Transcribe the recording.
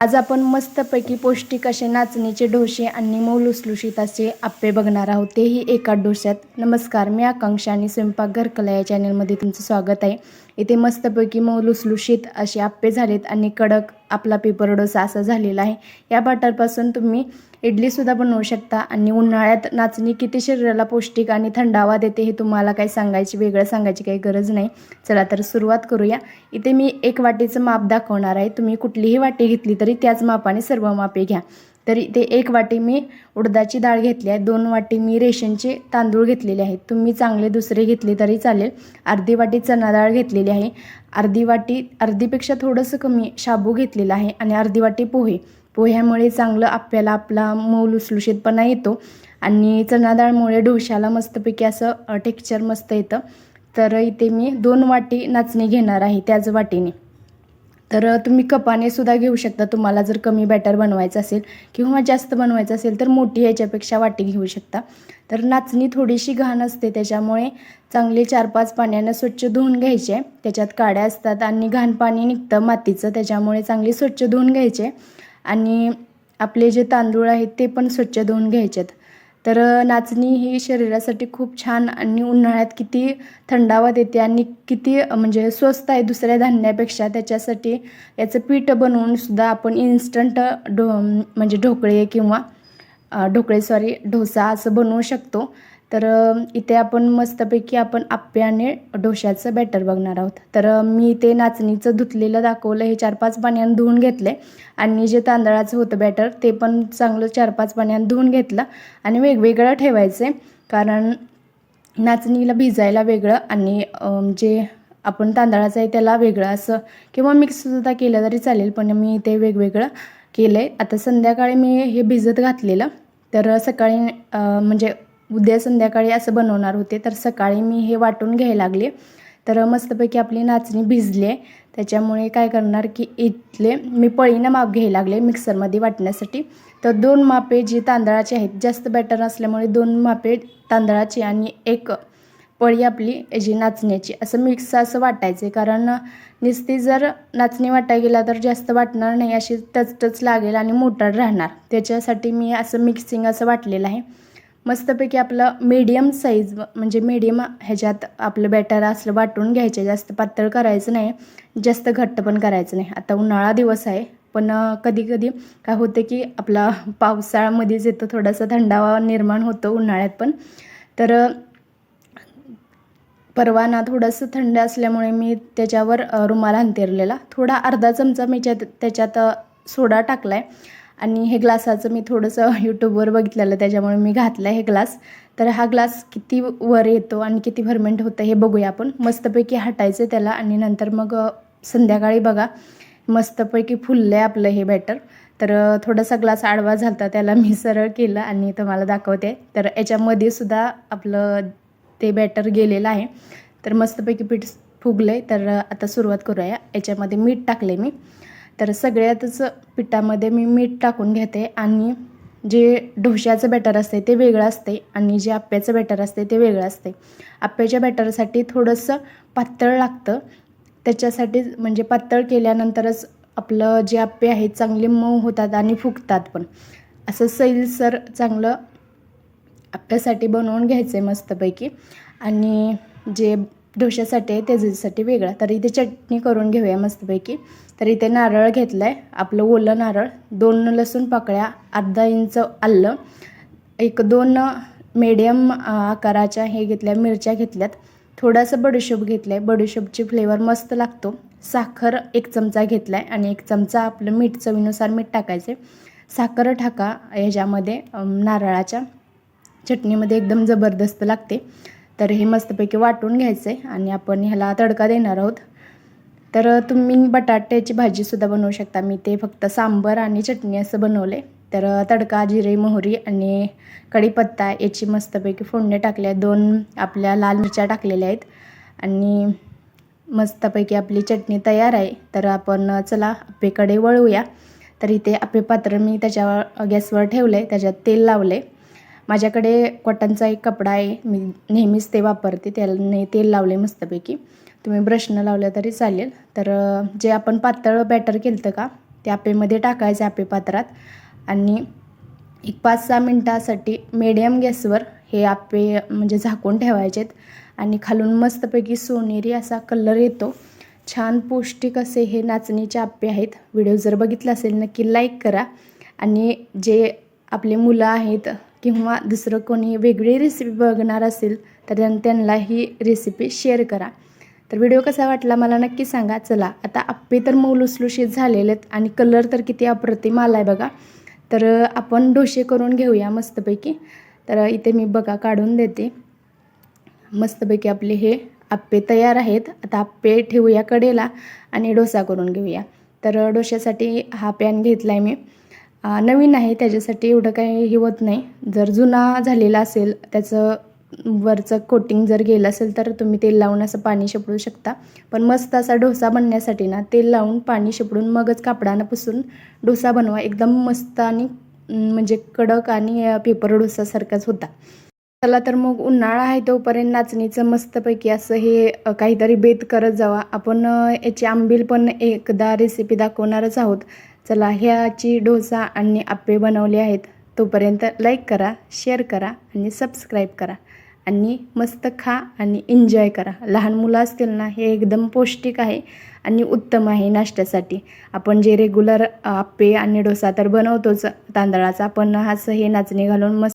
आज आपण मस्तपैकी पौष्टिक असे नाचणीचे डोसे आणि मऊ लुसलुशीत असे आप्पे बघणार आहोत. तेही एका डोश्यात नमस्कार मी आकांक्षा आणि स्वयंपाक घरकला या चॅनलमध्ये तुमचं स्वागत आहे. इथे मस्तपैकी मऊ लुसलुशीत असे आप्पे झालेत आणि कडक आपला पेपर डोसा असा झालेला आहे. या बटारपासून तुम्ही इडलीसुद्धा बनवू शकता आणि उन्हाळ्यात नाचणी किती शरीराला पौष्टिक आणि थंडावा देते हे तुम्हाला काही सांगायची वेगळं सांगायची काही गरज नाही. चला तर सुरुवात करूया. इथे मी एक वाटीचं माप दाखवणार आहे. तुम्ही कुठलीही वाटी घेतली तरी त्याच मापाने सर्व मापे घ्या. तर इथे एक वाटी मी उडदाची डाळ घेतली आहे. दोन वाटी मी रेशनचे तांदूळ घेतलेले आहेत. तुम्ही चांगले दुसरे घेतले तरी चालेल. अर्धी वाटी चणा डाळ घेतलेली आहे. अर्धी वाटी अर्धीपेक्षा थोडंसं कमी शाबू घेतलेला आहे आणि अर्धी वाटी पोहे. पोह्यामुळे चांगलं आपल्याला आपला मौल लुसलुशीतपणा येतो आणि चणा डाळमुळे डोशाला मस्तपैकी असं टेक्स्चर मस्त येतं. तर इथे मी दोन वाटी नाचणी घेणार आहे त्याच वाटीने. तर तुम्ही कपाने सुद्धा घेऊ शकता. तुम्हाला जर कमी बॅटर बनवायचं असेल किंवा जास्त बनवायचं असेल तर मोठी ह्याच्यापेक्षा वाटी घेऊ शकता. तर नाचणी थोडीशी घाण असते त्याच्यामुळे चांगले चार पाच पाण्यानं स्वच्छ धुवून घ्यायचे. त्याच्यात काड्या असतात आणि घाण पाणी निघतं मातीचं त्याच्यामुळे चांगली स्वच्छ धुवून घ्यायचे. आणि आपले जे तांदूळ आहेत ते पण स्वच्छ धुवून घ्यायचेत. तर नाचणी ही शरीरासाठी खूप छान आणि उन्हाळ्यात किती थंडावा देते आणि किती म्हणजे स्वस्त आहे दुसऱ्या धान्यापेक्षा त्याच्यासाठी याचं पीठ बनवून सुद्धा आपण इन्स्टंट ढो म्हणजे ढोकळे किंवा ढोकळे सॉरी डोसा असं बनवू शकतो. तर इथे आपण मस्तपैकी आपण आप्पे आणि डोश्याचं बॅटर बघणार आहोत. तर मी ते नाचणीचं धुतलेलं दाखवलं हे चार पाच पाण्यानं धुवून घेतलं आणि जे तांदळाचं होतं बॅटर ते पण चांगलं चार पाच पाण्यानं धुवून घेतलं. आणि वेगवेगळं ठेवायचं आहे कारण नाचणीला भिजायला वेगळं आणि जे आपण तांदळाचं आहे त्याला वेगळं असं किंवा मिक्ससुद्धा केलं तरी चालेल पण मी ते वेगवेगळं केलं आहे आता संध्याकाळी मी हे भिजत घातलेलं. तर सकाळी म्हणजे उद्या संध्याकाळी असं बनवणार होते तर सकाळी मी हे वाटून घ्यायला लागले. तर मस्तपैकी आपली नाचणी भिजली आहे. त्याच्यामुळे काय करणार की इथले मी पळीनं माप घ्यायला लागले मिक्सरमध्ये वाटण्यासाठी. तर दोन मापे जी तांदळाची आहेत जास्त बॅटर असल्यामुळे दोन मापे तांदळाची आणि एक पळी आपली जी नाचण्याची. असं मिक्स असं वाटायचं आहे कारण नुसती जर नाचणी वाटाय गेला तर जास्त वाटणार नाही अशी टचटच लागेल आणि मोटर राहणार. त्याच्यासाठी मी असं मिक्सिंग असं वाटलेलं आहे. मस्तपैकी आपलं मीडियम साईज म्हणजे मीडियम ह्याच्यात आपलं बॅटर असलं वाटून घ्यायचं. जास्त पातळ करायचं नाही. जास्त घट्ट पण करायचं नाही. आता उन्हाळा दिवस आहे. पण कधी कधी काय होतं की आपला पावसाळ्यामध्येच येतो. थोडासा थंडावा निर्माण होतो उन्हाळ्यात पण. तर परवा ना थोडंसं थंड असल्यामुळे मी त्याच्यावर रुमाल अंतरलेला थोडा अर्धा चमचा मी त्याच्यात सोडा टाकला आहे आणि हे ग्लासाचं मी थोडंसं यूट्यूबवर बघितलेलं त्याच्यामुळे मी घातलं आहे हे ग्लास. तर हा ग्लास किती वर येतो आणि किती फर्मेंट होतं हे बघूया आपण. मस्तपैकी हटायचं त्याला आणि नंतर मग संध्याकाळी बघा मस्तपैकी फुललं आहे आपलं हे बॅटर तर थोडासा ग्लास आडवा झाला त्याला मी सरळ केलं आणि तुम्हाला दाखवते. तर याच्यामध्ये सुद्धा आपलं ते बॅटर गेलेलं आहे. तर मस्तपैकी पीठ फुगलं आहे तर आता सुरुवात करूया. याच्यामध्ये मीठ टाकले मी. तर सगळ्यातच पिठामध्ये मी मीठ टाकून घेते आणि जे ढोश्याचं बॅटर असते ते वेगळं असते आणि जे आप्याचं बॅटर असते ते वेगळं असते. आप्याच्या बॅटरसाठी थोडंसं पातळ लागतं. त्याच्यासाठी म्हणजे पातळ केल्यानंतरच आपलं जे आप्पे आहेत चांगले मऊ होतात आणि फुगतात पण. असं सैलसर चांगलं आप्यासाठी बनवून घ्यायचं आहे मस्तपैकी. आणि जे डोश्यासाठी आहे त्याच्यासाठी वेगळा. तर इथे चटणी करून घेऊया मस्तपैकी. तर इथे नारळ घेतलं आहे आपलं ओलं नारळ दोन लसूण पाकळ्या अर्धा इंच आलं एक दोन मीडियम आकाराच्या हे घेतल्या मिरच्या घेतल्यात. थोडासा बडीशोप घेतला आहे बडीशोपची फ्लेवर मस्त लागतो. साखर एक चमचा घेतला आहे आणि एक चमचा आपलं मीठ चवीनुसार मीठ टाकायचे साखर टाका ह्याच्यामध्ये नारळाच्या चटणीमध्ये एकदम जबरदस्त लागते. तर हे मस्तपैकी वाटून घ्यायचं आहे आणि आपण ह्याला तडका देणार आहोत. तर तुम्ही बटाट्याची भाजीसुद्धा बनवू शकता. मी ते फक्त सांबर आणि चटणी असं बनवलं. आहे तर तडका जिरे मोहरी आणि कढीपत्ता याची मस्तपैकी फोडणे टाकले आहेत दोन आपल्या लाल मिरच्या टाकलेल्या आहेत. आणि मस्तपैकी आपली चटणी तयार आहे. तर आपण चला आप्पेकडे वळूया. तर इथे आप्पे पात्र मी त्याच्यावर गॅसवर ठेवलं आहे त्याच्यात तेल लावलं आहे माझ्याकडे कॉटनचा एक कपडा आहे मी नेहमीच ते वापरते त्याने तेल लावले मस्तपैकी. तुम्ही ब्रशनं लावलं तरी चालेल. तर जे आपण पातळ बॅटर केलं का ते आपेमध्ये टाकायचे आपे पात्रात. आणि एक पाच सहा मिनटासाठी मीडियम गॅसवर हे आपे म्हणजे झाकून ठेवायचेत. आणि खालून मस्तपैकी सोनेरी असा कलर येतो. छान पौष्टिक असे हे नाचणीचे आप्पे आहेत. व्हिडिओ जर बघितला असेल नक्की लाईक करा. आणि जे आपले मुलं आहेत किंवा दुसरं कोणी वेगळी रेसिपी बघणार असेल तर त्यांना ही रेसिपी शेअर करा. तर व्हिडिओ कसा वाटला मला नक्की सांगा. चला आता आप्पे तर मौलुसलुशीत झालेले आहेत आणि कलर तर किती अप्रतिम आला आहे बघा. तर आपण डोसे करून घेऊया मस्तपैकी. तर इथे मी बघा काढून देते. मस्तपैकी आपले हे आप्पे तयार आहेत. आता आप्पे ठेवूया कडेला आणि डोसा करून घेऊया. तर डोश्यासाठी हा पॅन घेतला आहे मी. नवीन आहे त्याच्यासाठी एवढं काही हे होत नाही. जर जुना झालेला असेल त्याचं वरचं कोटिंग जर गेलं असेल तर तुम्ही तेल लावून असं पाणी शिपडू शकता. पण मस्त असा डोसा बनण्यासाठी ना तेल लावून पाणी शिपडून मगच कापडानं पुसून डोसा बनवा. एकदम मस्त आणि म्हणजे कडक आणि पेपर डोसासारखाच होता. चला तर मग उन्हाळा आहे तोपर्यंत नाचणीचं मस्तपैकी असं हे काहीतरी बेत करत जावा. आपण याची आंबील पण एकदा रेसिपी दाखवणारच आहोत. चला ह्याची डोसा आणि आप्पे बनवले आहेत तोपर्यंत लाईक करा शेअर करा आणि सबस्क्राईब करा. आणि मस्त खा आणि एन्जॉय करा. लहान मुलं असतील ना हे एकदम पौष्टिक आहे आणि उत्तम आहे नाश्त्यासाठी. आपण जे रेग्युलर आप्पे आणि डोसा तर बनवतोच. तांदळाचा पण असं हे नाचणी घालून मस्त